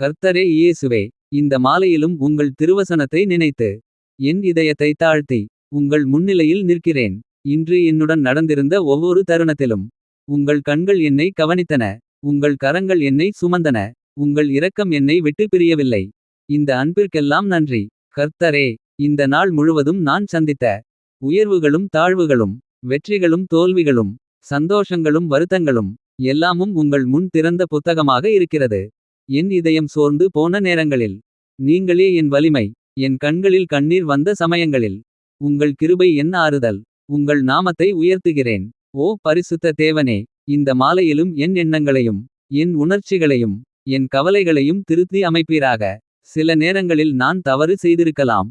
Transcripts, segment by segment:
கர்த்தரே இயேசுவே இந்த மாலையிலும் உங்கள் திருவசனத்தை நினைத்து. என் இதயத்தை தாழ்த்தி. உங்கள் முன்னிலையில் நிற்கிறேன். இன்று என்னுடன் நடந்திருந்த ஒவ்வொரு தருணத்திலும். உங்கள் கண்கள் என்னை கவனித்தன. உங்கள் கரங்கள் என்னை சுமந்தன. உங்கள் இரக்கம் என்னை விட்டு பிரியவில்லை. இந்த அன்பிற்கெல்லாம் நன்றி. கர்த்தரே இந்த நாள் முழுவதும் நான் சந்தித்த. உயர்வுகளும் தாழ்வுகளும் வெற்றிகளும் தோல்விகளும். சந்தோஷங்களும் வருத்தங்களும் எல்லாமும் உங்கள் முன் திறந்த புத்தகமாக இருக்கிறது. என் இதயம் சோர்ந்து போன நேரங்களில். நீங்களே என் வலிமை என் கண்களில் கண்ணீர் வந்த சமயங்களில். உங்கள் கிருபை என் ஆறுதல் உங்கள் நாமத்தை உயர்த்துகிறேன். ஓ பரிசுத்த தேவனே இந்த மாலையிலும் என் எண்ணங்களையும். என் உணர்ச்சிகளையும் என் கவலைகளையும் திருத்தி அமைப்பீராக. சில நேரங்களில் நான் தவறு செய்திருக்கலாம்.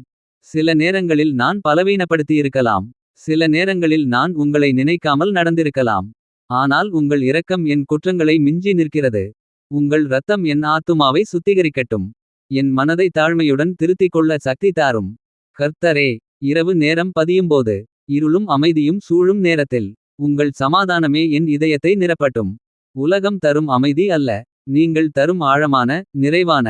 சில நேரங்களில் நான் பலவீனப்படுத்தியிருக்கலாம். சில நேரங்களில் நான் உங்களை நினைக்காமல் நடந்திருக்கலாம். ஆனால் உங்கள் இரக்கம் என் குற்றங்களை மிஞ்சி நிற்கிறது. உங்கள் இரத்தம் என் ஆத்துமாவை சுத்திகரிக்கட்டும். என் மனதை தாழ்மையுடன் திருத்திக் கொள்ள சக்தி தாரும். கர்த்தரே இரவு நேரம் பதியும்போது. இருளும் அமைதியும் சூழும் நேரத்தில். உங்கள் சமாதானமே என் இதயத்தை நிரப்பட்டும். உலகம் தரும் அமைதி அல்ல நீங்கள் தரும் ஆழமான. நிறைவான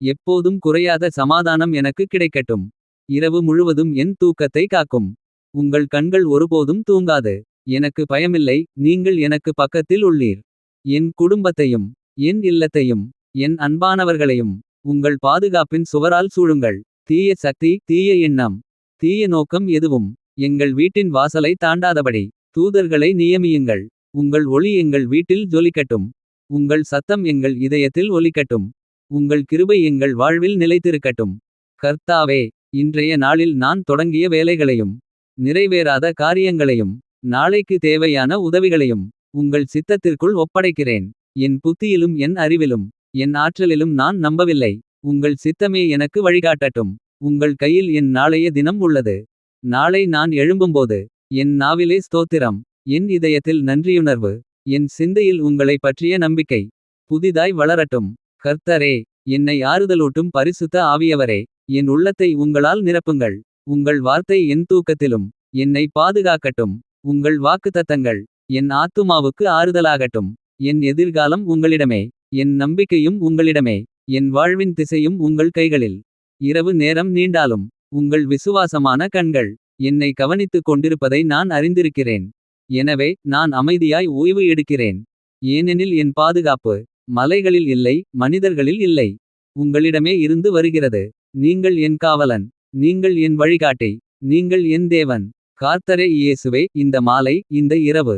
எப்போதும் குறையாத சமாதானம் எனக்கு கிடைக்கட்டும். இரவு முழுவதும் என் தூக்கத்தை காக்கும். உங்கள் கண்கள் ஒருபோதும் தூங்காது. எனக்கு பயமில்லை நீங்கள் எனக்கு பக்கத்தில் உள்ளீர். என் குடும்பத்தையும் என் இல்லத்தையும் என் அன்பானவர்களையும். உங்கள் பாதுகாப்பின் சுவரால் சூழுங்கள். தீய சக்தி தீய எண்ணம் தீய நோக்கம் எதுவும். எங்கள் வீட்டின் வாசலை தாண்டாதபடி. தூதர்களை நியமியுங்கள் உங்கள் ஒளி எங்கள் வீட்டில் ஜொலிக்கட்டும். உங்கள் சத்தம் எங்கள் இதயத்தில் ஒலிக்கட்டும். உங்கள் கிருபை எங்கள் வாழ்வில் நிலைத்திருக்கட்டும். கர்த்தாவே இன்றைய நாளில் நான் தொடங்கிய வேலைகளையும். நிறைவேறாத காரியங்களையும் நாளைக்கு தேவையான உதவிகளையும். உங்கள் சித்தத்திற்குள் ஒப்படைக்கிறேன். என் புத்தியிலும் என் அறிவிலும் என் ஆற்றலிலும் நான் நம்பவில்லை. உங்கள் சித்தமே எனக்கு வழிகாட்டட்டும். உங்கள் கையில் என் நாளைய தினம் உள்ளது. நாளை நான் எழும்பும்போது என் நாவிலே ஸ்தோத்திரம். என் இதயத்தில் நன்றியுணர்வு என் சிந்தையில் உங்களை பற்றிய நம்பிக்கை. புதிதாய் வளரட்டும் கர்த்தரே என்னை ஆறுதலூட்டும் பரிசுத்த ஆவியவரே. என் உள்ளத்தை உங்களால் நிரப்புங்கள். உங்கள் வார்த்தை என் தூக்கத்திலும் என்னை பாதுகாக்கட்டும். உங்கள் வாக்குத்தத்தங்கள் என் ஆத்துமாவுக்கு ஆறுதலாகட்டும். என் எதிர்காலம் உங்களிடமே என் நம்பிக்கையும் உங்களிடமே. என் வாழ்வின் திசையும் உங்கள் கைகளில். இரவு நேரம் நீண்டாலும் உங்கள் விசுவாசமான கண்கள். என்னை கவனித்துக் கொண்டிருப்பதை நான் அறிந்திருக்கிறேன். எனவே நான் அமைதியாய் ஓய்வு எடுக்கிறேன். ஏனெனில் என் பாதுகாப்பு மலைகளில் இல்லை மனிதர்களில் இல்லை. உங்களிடமே இருந்து வருகிறது நீங்கள் என் காவலன். நீங்கள் என் வழிகாட்டி நீங்கள் என் தேவன். கார்த்தரே இயேசுவே இந்த மாலை இந்த இரவு.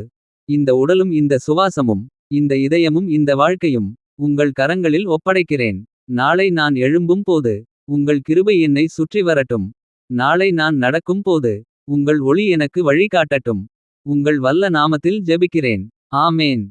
இந்த உடலும் இந்த சுவாசமும் இந்த இதயமும் இந்த வாழ்க்கையும். உங்கள் கரங்களில் ஒப்படைக்கிறேன். நாளை நான் எழும்பும் போது உங்கள் கிருபை என்னை சுற்றி வரட்டும். நாளை நான் நடக்கும் போது உங்கள் ஒளி எனக்கு வழிகாட்டட்டும் உங்கள் வல்ல நாமத்தில் ஜெபிக்கிறேன் ஆமேன்.